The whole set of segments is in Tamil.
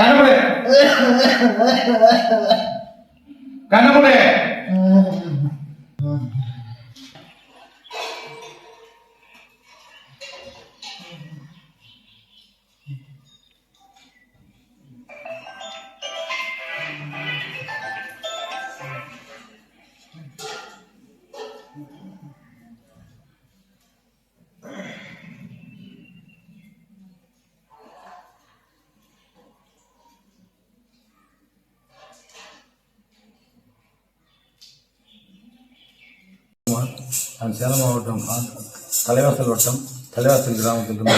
கண்ணமுடி. கண்ணமுடி. நான் சேலம் மாவட்டம் தலைவாசல் வட்டம் தலைவாசல் கிராமத்திலிருந்து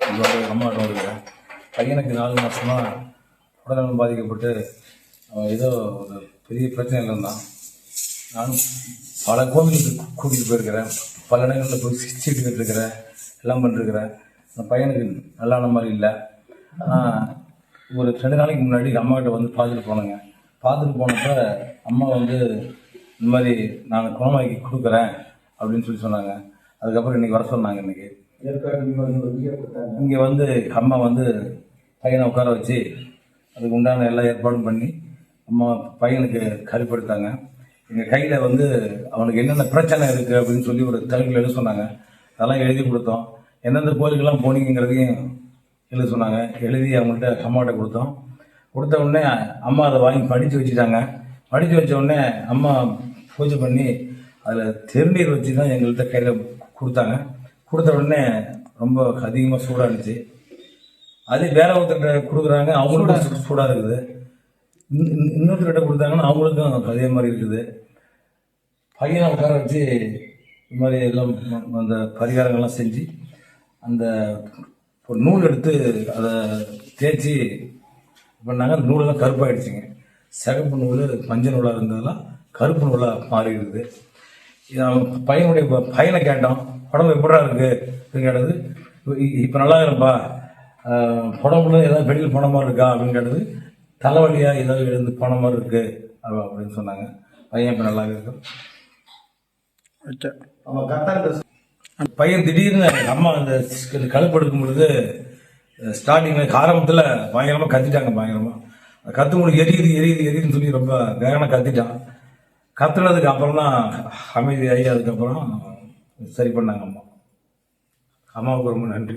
இருந்து அம்மாட்டம் வருகிறேன் பையனுக்கு நாலு மாதமாக உடல்நலம் பாதிக்கப்பட்டு அவன் ஏதோ ஒரு பெரிய பிரச்சனையில் இருந்தான் நானும் பல கோவிலுக்கு கூட்டிகிட்டு போயிருக்கிறேன். பல இடங்களில் போய் சிகிச்சைட்டு இருக்கிறேன். எல்லாம் பண்ணிருக்கிறேன். அந்த பையனுக்கு நல்லான மாதிரி இல்லை. ஆனால் ஒரு ரெண்டு நாளைக்கு முன்னாடி அம்மாக்கிட்ட வந்து பார்த்துட்டு போனேங்க. பார்த்துட்டு போனப்போ அம்மா வந்து இந்த மாதிரி நான் குணமாக்கி கொடுக்குறேன் அப்படின்னு சொல்லி சொன்னாங்க. அதுக்கப்புறம் இன்னைக்கு வர சொன்னாங்க இன்னைக்கு. இங்கே வந்து அம்மா வந்து பையனை உட்கார வச்சு அதுக்கு உண்டான எல்லா ஏற்பாடும் பண்ணி அம்மா பையனுக்கு கருப்படுத்தாங்க. எங்கள் கையில் வந்து அவனுக்கு என்னென்ன பிரச்சனை இருக்குது அப்படின்னு சொல்லி ஒரு தகவல் எழுத சொன்னாங்க. அதெல்லாம் எழுதி கொடுத்தோம். எந்தெந்த கோயிலுக்கெல்லாம் போனீங்கிறதையும் எழுத சொன்னாங்க. எழுதி அவங்கள்ட்ட அம்மாட்ட கொடுத்தோம். கொடுத்த உடனே அம்மா அதை வாங்கி படித்து வச்சுட்டாங்க. படித்து வச்ச உடனே அம்மா பூஜை பண்ணி அதில் திருநீர் வச்சு தான் எங்கள்கிட்ட கையில் கொடுத்தாங்க. கொடுத்த உடனே ரொம்ப அதிகமாக சூடாக இருந்துச்சு. அது வேற ஒருத்தர்கிட்ட கொடுக்குறாங்க அவங்களுக்கும் சூ- சூடா இருக்குது. இன்- இன்- இன்னொருத்தர்கிட்ட கொடுத்தாங்கன்னா அவங்களுக்கும் அதே மாதிரி இருக்குது. பையனை உட்கார வச்சு இது மாதிரி எல்லாம் அந்த பரிகாரங்கள்லாம் செஞ்சு அந்த நூல் எடுத்து அதை தேய்ச்சி பண்ணாங்க. அந்த நூலெல்லாம் கருப்பாயிடுச்சுங்க. சிகப்பு நூல் மஞ்சள் நூலாக இருந்ததெல்லாம் கருப்பு நூலாக மாறி இருக்குது இது அவன் பையனுடைய பையனை கேட்டோம் உடம்பு எப்படா இருக்கு? அப்படின்னு கேட்டது இப்போ நல்லா இருப்பா உடம்புல ஏதாவது வெளியில் போன மாதிரி இருக்கா? அப்படின்னு கேட்டது தலைவலியாக ஏதாவது எழுந்து போன மாதிரி இருக்கு. அப்ப- அப்படின்னு சொன்னாங்க. பையன் இப்போ நல்லா இருக்கு. பையன் திடீர்னு அம்மா அந்த கழுப்பு எடுக்கும் பொழுது ஸ்டார்டிங்கில் ஆரம்பத்தில் பயங்கரமாக கத்திட்டாங்க பயங்கரமாக கத்து முடியும் எரியுது எரியுது எரியுதுன்னு சொல்லி ரொம்ப வேகமாக கத்திட்டான். கத்துனதுக்கு அப்புறம் தான் அமைதியாகி அதுக்கப்புறம் சரி பண்ணாங்க அம்மா. அம்மாவுக்கு ரொம்ப நன்றி.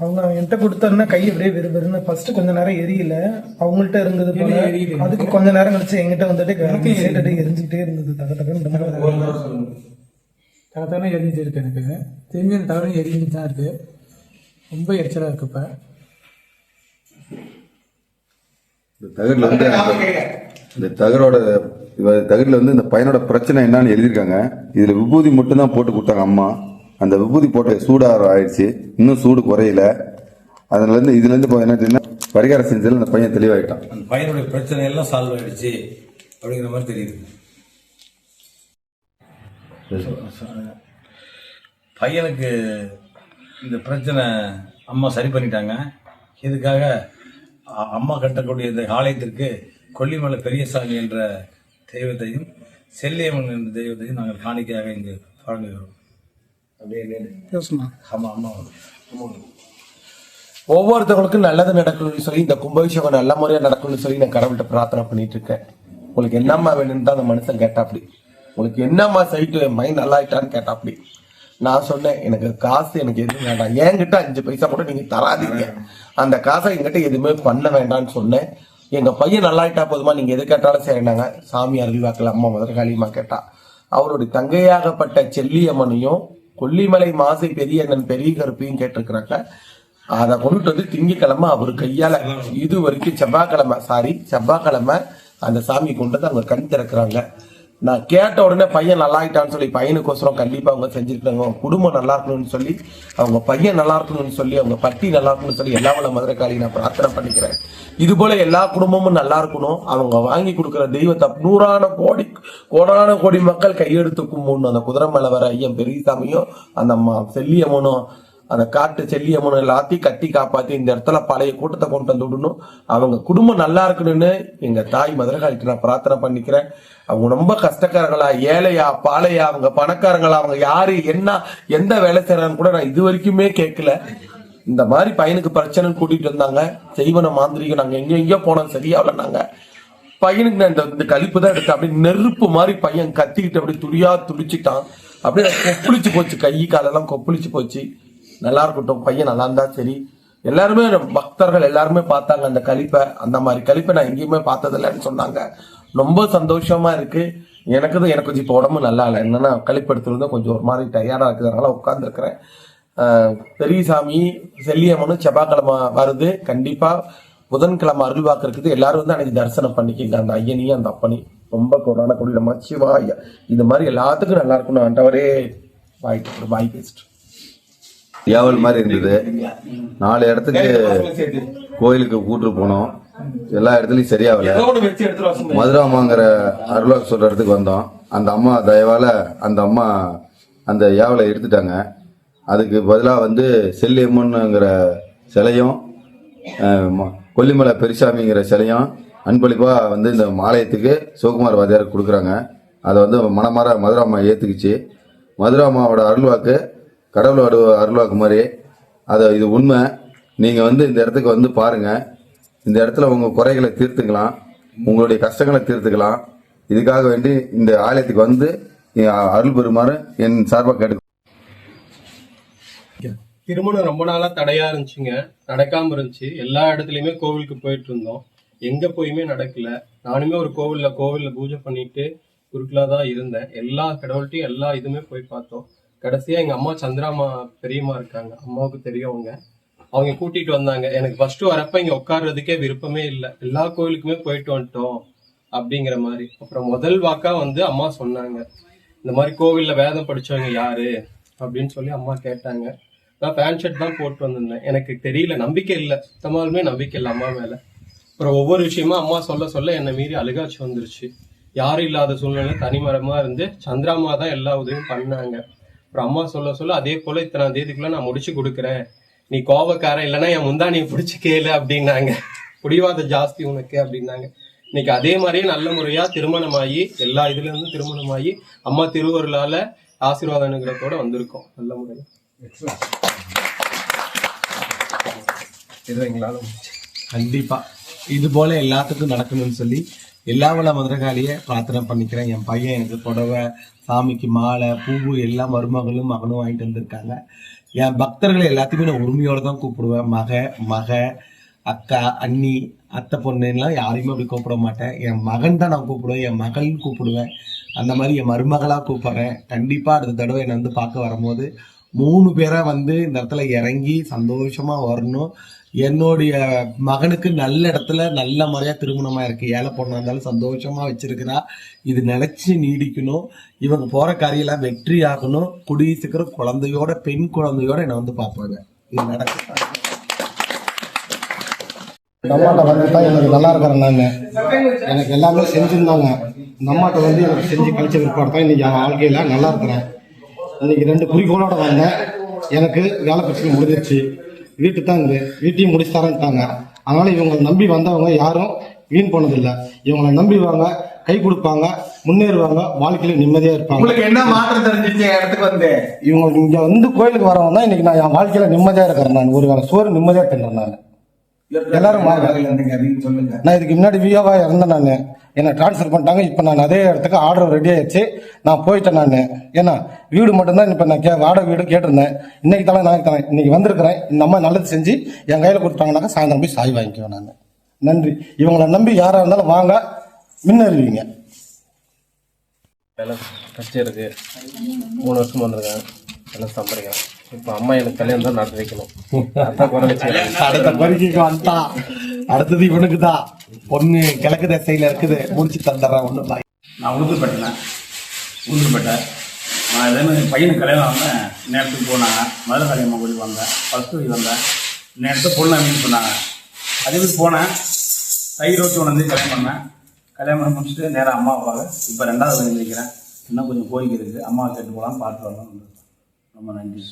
அவங்க என்கிட்ட கொடுத்தோன்னா கை அப்படியே வெறு வெறுன்னு ஃபர்ஸ்ட் கொஞ்ச நேரம் எரியல. அவங்கள்ட்ட இருந்தது போல. அதுக்கு கொஞ்ச நேரம் கழிச்சு எங்கிட்ட வந்துட்டு சேர்த்துட்டு எரிஞ்சுக்கிட்டே இருந்தது. தக தகன்னு தகத்தானே எரிஞ்சிட்டு இருக்கு எனக்கு திரும்பி அந்த தகவலும் எரிஞ்சிட்டு தான் இருக்கு. ரொம்ப எரிச்சலாக இருக்கு இப்போ. இந்த தகரில் வந்து இந்த தகரோட தகரில் வந்து இந்த பையனோட பிரச்சனை என்னன்னு எழுதியிருக்காங்க. இதுல விபூதி மட்டும் தான் போட்டு கொடுத்தாங்க அம்மா. அந்த விபூதி போட்ட சூடாக ஆயிடுச்சு. இன்னும் சூடு குறையல. அதுல இருந்து இதுல இருந்து இப்போ என்ன தெரியுமா, பரிகாரம் செஞ்சதுல அந்த பையன் தெளிவாயிட்டான். அந்த பையனுடைய பிரச்சனை எல்லாம் சால்வ் ஆயிடுச்சு அப்படிங்கிற மாதிரி தெரியுது. பையனுக்கு இந்த பிரச்சனை அம்மா சரி பண்ணிட்டாங்க. இதுக்காக அம்மா கட்டக்கூடிய இந்த ஆலயத்திற்கு கொல்லிமலை பெரியசாமி என்ற தெய்வத்தையும் செல்லியம்மன் என்ற தெய்வத்தையும் நாங்கள் காணிக்கையாக இங்கு வழங்குகிறோம். ஆமா அம்மா அம்மா ஒவ்வொருத்தவங்களுக்கும் நல்லது நடக்கணும்னு சொல்லி இந்த கும்பாபிஷேகம் நல்ல முறையா நடக்கணும்னு சொல்லி நான் கடவுள்கிட்ட பிரார்த்தனை பண்ணிட்டு இருக்கேன். உங்களுக்கு என்னம்மா வேணும்னு தான் அந்த மனுஷன் கேட்டாப்படி உங்களுக்கு என்னம்மா சைட்டு மைண்ட் நல்லா ஆயிட்டான்னு கேட்டாப்படி நான் சொன்னேன் எனக்கு காசு எனக்கு எதுவும் வேண்டாம். என்கிட்ட அஞ்சு பைசா கூட நீங்க தராதீங்க. அந்த காசை என்கிட்ட எதுவுமே பண்ண வேண்டாம்னு சொன்னேன். எங்க பையன் நல்லா ஆயிட்டா போதுமா? நீங்க எது கேட்டாலும் சரினாங்க சாமி அருள்வாக்கல அம்மா முதற்காலியமா கேட்டா. அவருடைய தங்கையாகப்பட்ட செல்லியம்மனையும் கொல்லிமலை மாசை பெரிய அண்ணன் பெரிய கருப்பையும் கேட்டிருக்கிறாங்க. அதை கொண்டுட்டு வந்து திங்கக்கிழமை அவர் கையால இது வரைக்கும் செவ்வாய்க்கிழமை சாரி செவ்வாய்க்கிழமை அந்த சாமி கொண்டு வந்து அவங்க கண் திறக்கிறாங்க. நான் கேட்ட உடனே பையன் நல்லா ஆகிட்டான்னு சொல்லி பையனுக்கோசரம் கண்டிப்பாக அவங்க செஞ்சுருக்காங்க. அவங்க குடும்பம் நல்லா இருக்கணும்னு சொல்லி அவங்க பையன் நல்லா இருக்கணும்னு சொல்லி அவங்க பட்டி நல்லா இருக்கணும்னு சொல்லி எல்லா வள மதுரைக்காளி நான் பிரார்த்தனை பண்ணிக்கிறேன். இது போல எல்லா குடும்பமும் நல்லா இருக்கணும். அவங்க வாங்கி கொடுக்குற தெய்வத்தை நூறான கோடி கோடான கோடி மக்கள் கையெடுத்து கும்பிடணும். அந்த குதிரை மலை வர ஐயன் பெரியசாமியும் அந்த செல்லியம்மனும் அந்த காட்டு செல்லியம்மனும் எல்லாத்தையும் கட்டி காப்பாற்றி இந்த இடத்துல பழைய கூட்டத்தை கொண்டு வந்து விடணும். அவங்க குடும்பம் நல்லா இருக்கணும்னு எங்கள் தாய் மதுரகாலிட்டு நான் பிரார்த்தனை பண்ணிக்கிறேன். அவங்க ரொம்ப கஷ்டக்காரங்களா ஏழையா பாலையா அவங்க பணக்காரங்களா அவங்க யாரு என்ன எந்த வேலை செய்யறான்னு கூட நான் இது வரைக்குமே கேட்கல. இந்த மாதிரி பையனுக்கு பிரச்சனைன்னு கூட்டிட்டு வந்தாங்க. செய்வன மாந்திரிகம் நாங்கள் எங்க எங்கேயோ போனோம் சரியாவில் நாங்கள் பையனுக்கு நான் இந்த இந்த கழிப்பு தான் எடுத்தேன். அப்படியே நெருப்பு மாதிரி பையன் கத்திக்கிட்டு அப்படியே துடியா துடிச்சிட்டான். அப்படியே கொப்புளிச்சு போச்சு. கை காலெல்லாம் கொப்புளிச்சு போச்சு. நல்லா இருக்கட்டும் பையன் நல்லா இருந்தா சரி. எல்லாருமே பக்தர்கள் எல்லாருமே பார்த்தாங்க அந்த கழிப்பை. அந்த மாதிரி கழிப்பை நான் எங்கேயுமே பார்த்ததில்லன்னு சொன்னாங்க. ரொம்ப சந்தோஷமா இருக்கு. எனக்கு தான் எனக்கு கொஞ்சம் இப்போ உடம்பு நல்லா இல்லை. என்னன்னா கழிப்பு கொஞ்சம் ஒரு மாதிரி டயர்டாக இருக்கிறதுனால உட்காந்துருக்கிறேன் பெரியசாமி செல்லியம்மனும் செவ்வாய்க்கிழமை வருது. கண்டிப்பாக புதன்கிழமை அருள்வாக்கு இருக்குது. எல்லாரும் வந்து அன்னைக்கு தரிசனம் பண்ணிக்கிங்க. அந்த ஐயனையும் அந்த அப்பனையும். ரொம்ப கொடான கொடியில் மச்சி சிவாய. இது மாதிரி எல்லாத்துக்கும் நல்லா இருக்கணும் ஆண்டவரே. வாய் வாய் பேசிட்டு ஏவல் மாதிரி இருந்தது. நாலு இடத்துக்கு கோயிலுக்கு கூட்டு போனோம். எல்லா இடத்துலயும் சரியாகல. மதுராமாங்கிற அருளாக் சொல்ற இடத்துக்கு வந்தோம். அந்த அம்மா தயவால அந்த அம்மா அந்த ஏவலை எடுத்துட்டாங்க. அதுக்கு பதிலாக வந்து செல்லியம்மனுங்கிற சிலையும் கொல்லிமலை பெரிசாமிங்கிற சிலையும் அன்பளிப்பாக வந்து இந்த ஆலயத்துக்கு சிவகுமார் வாத்தியாருக்கு கொடுக்குறாங்க. அதை வந்து மனமார மதுராமா ஏற்றுக்குச்சு மதுராமாவோட அருள்வாக்கு கடவுளோட அருள்வாக்கு மாதிரி அதை இது உண்மை. நீங்கள் வந்து இந்த இடத்துக்கு வந்து பாருங்கள் இந்த இடத்துல உங்கள் குறைகளை தீர்த்துக்கலாம். உங்களுடைய கஷ்டங்களை தீர்த்துக்கலாம். இதுக்காக வேண்டி இந்த ஆலயத்துக்கு வந்து அருள் பெறுமாறு என் சார்பாக கேட்டு திருமணம் ரொம்ப நாளா தடையா இருந்துச்சுங்க. நடக்காம இருந்துச்சு. எல்லா இடத்துலயுமே கோவிலுக்கு போயிட்டு இருந்தோம். எங்க போயுமே நடக்கல. நானுமே ஒரு கோவில்ல கோவில்ல பூஜை பண்ணிட்டு குருக்களாக தான் இருந்தேன். எல்லா கடவுள்கிட்டையும் எல்லா இதுவுமே போய் பார்த்தோம். கடைசியா எங்க அம்மா சந்திராமா பெரியம்மா இருக்காங்க. அம்மாவுக்கு தெரியவங்க அவங்க கூட்டிட்டு வந்தாங்க. எனக்கு ஃபர்ஸ்ட் வரப்ப இங்க உட்கார்றதுக்கே விருப்பமே இல்லை. எல்லா கோவிலுக்குமே போயிட்டு வந்துட்டோம் அப்படிங்கிற மாதிரி. அப்புறம் முதல் வாக்கா வந்து அம்மா சொன்னாங்க. இந்த மாதிரி கோவில்ல வேதம் படிச்சவங்க யாரு? அப்படின்னு சொல்லி அம்மா கேட்டாங்க. நான் பேண்ட் ஷர்ட் தான் போட்டு வந்திருந்தேன். எனக்கு தெரியல. நம்பிக்கை இல்லை. சுத்தமாலுமே நம்பிக்கை இல்லை அம்மா மேல. அப்புறம் ஒவ்வொரு விஷயமா அம்மா சொல்ல சொல்ல என்னை மீறி அழுகாச்சு வந்துருச்சு. யாரும் இல்லாத சூழ்நிலை தனிமரமா இருந்து சந்திராமா தான் எல்லா உதவியும் பண்ணாங்க. அப்புறம் அம்மா சொல்ல சொல்ல அதே போல இத்தனை தேதிக்குள்ள நான் முடிச்சு கொடுக்குறேன். நீ கோபக்காரன் இல்லைன்னா என் முந்தானியை பிடிச்சி கேளு அப்படின்னாங்க. புடிவாத ஜாஸ்தி உனக்கு அப்படின்னாங்க. இன்னைக்கு அதே மாதிரியே நல்ல முறையா திருமணமாகி எல்லா இதுல இருந்தும் திருமணமாகி அம்மா திருவருளால ஆசீர்வாத அனுகிரகத்தோட வந்திருக்கோம். நல்ல முறையா கண்டிப்பா. இது போல எல்லாத்துக்கும் நடக்கணும்னு சொல்லி எல்லா வள மதுரகாலிய பிரார்த்தனை பண்ணிக்கிறேன். என் பையன் எனக்கு புடவை சாமிக்கு மாலை பூவு எல்லா மருமகளும் மகனும் வாங்கிட்டு வந்திருக்காங்க. என் பக்தர்களை எல்லாத்தையுமே நான் உரிமையோடு தான் கூப்பிடுவேன். மக மக அக்கா அண்ணி அத்தை பொண்ணுலாம் யாரையுமே அப்படி கூப்பிட மாட்டேன். என் மகன் தான் நான் கூப்பிடுவேன். என் மகள்னு கூப்பிடுவேன். அந்த மாதிரி என் மருமகளாக கூப்பிட்றேன். கண்டிப்பாக அடுத்த தடவை என்னை வந்து பார்க்க வரும்போது மூணு பேரை வந்து இந்த இடத்துல இறங்கி சந்தோஷமா வரணும். என்னுடைய மகனுக்கு நல்ல இடத்துல நல்ல முறையா திருமணமா இருக்கு. ஏழை பொண்ணா இருந்தாலும் சந்தோஷமா வச்சிருக்கிறா. இது நினச்சி நீடிக்கணும். இவங்க போற காரியெல்லாம் வெற்றி ஆகணும். குடிய சீக்கிரம் குழந்தையோட பெண் குழந்தையோட என்னை வந்து பார்ப்பாங்க. இது நடக்கும் அம்மாட்ட வந்து தான் எனக்கு நல்லா இருக்கிறேன் நான். எனக்கு எல்லாமே செஞ்சுருந்தாங்க. இந்த வந்து எனக்கு செஞ்சு கழிச்ச பிற்பாடு தான் இன்னைக்கு என் வாழ்க்கையில் நல்லா இருக்கிறேன். இன்னைக்கு ரெண்டு குறிக்கோளோட வந்தேன். எனக்கு வேலை பிரச்சனை முடிஞ்சிருச்சு. வீட்டு தான் இருந்து வீட்டையும் முடிச்சு தரேன்ட்டாங்க. அதனால இவங்களை நம்பி வந்தவங்க யாரும் வீண் போனதில்லை. இவங்களை நம்பி வாங்க கை கொடுப்பாங்க முன்னேறுவாங்க வாழ்க்கையில நிம்மதியா இருப்பாங்க. உங்களுக்கு என்ன மாற்றம் தெரிஞ்சிச்சு இடத்துக்கு வந்து? இவங்க இங்க வந்து கோயிலுக்கு வரவங்க தான் இன்னைக்கு நான் என் வாழ்க்கையில நிம்மதியா இருக்கிறேன் நான். ஒரு வேளை சோறு நிம்மதியா தின்றேன் நான். எல்லாரும் வாங்க. சொல்லுங்க. நான் இதுக்கு முன்னாடி வியோவா இருந்தேன் நான். என்னை ட்ரான்ஸ்ஃபர் பண்ணிட்டாங்க. இப்போ நான் அதே இடத்துக்கு ஆர்டர் ரெடி ஆயிடுச்சு. நான் போயிட்டேன் நான். ஏன்னா வீடு மட்டும்தான் இப்போ நான் கே வாடகை வீடு கேட்டிருந்தேன். இன்னைக்கு தலை நாளைக்கு தரேன் இன்னைக்கு வந்திருக்கிறேன். இந்த அம்மா நல்லது செஞ்சு என் கையில் கொடுத்தாங்கனாக்கா சாயந்தரம் போய் சாய் வாங்கிக்குவேன் நான். நன்றி. இவங்களை நம்பி யாராக இருந்தாலும் வாங்க. முன்னேறுவீங்க வேலை கஷ்டம் இருக்கு மூணு வருஷம் வந்திருக்கேன். எல்லாம் சம்பாதிக்கிறேன். இப்போ அம்மா எனக்கு கல்யாணம் தான் நடத்தி வைக்கணும். அதான் அடுத்த பரிக்கைக்கு வந்துட்டான் அடுத்தது இவனுக்கு தான் பொண்ணு கிழக்கு திசையில இருக்குது முடிச்சு தந்துடுறேன் ஒண்ணு நான் உளுந்தூர்பேட்டையில் உளுந்தூர்பேட்டை நான் இதே மாதிரி பையனுக்கு கல்யாணம் வந்தேன் நேரத்துக்கு போனாங்க. மதுரை கல்யாணம் கோயில் வந்தேன். ஃபஸ்ட்டு வீக் வந்தேன். நேரத்துக்கு பொண்ணு அப்படின்னு சொன்னாங்க அதே மாதிரி போனேன் தை இருபத்தி ஒன்றாந்தேதி கல்யாணம் பண்ணேன். கல்யாணம் பண்ணி முடிச்சுட்டு நேராக அம்மா அப்பாவை இப்போ ரெண்டாவது வந்து நிற்கிறேன் இன்னும் கொஞ்சம் கோரிக்கை இருக்குது அம்மாவை கேட்டு போகலாம் பார்த்து வரலாம் ரொம்ப நன்றி.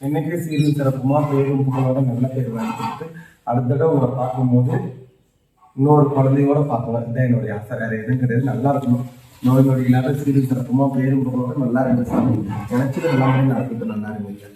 என்னைக்கே சீரும் சிறப்புமா பேரும் புகழோட நல்ல பேர் வாங்கி கொடுத்து அடுத்த தடவை உங்களை பார்க்கும்போது இன்னொரு குழந்தையோட பார்க்கலாம். இதுதான் என்னுடைய ஆசை. வேற எதுவும் கிடையாது. நல்லா இருக்கணும். நோய் நொடி இல்லாத சீரும் சிறப்புமா பேரும் புகழோட நல்லா இருந்துச்சு நினைச்சது எல்லாமே நடக்குது நல்லா இருந்துச்சு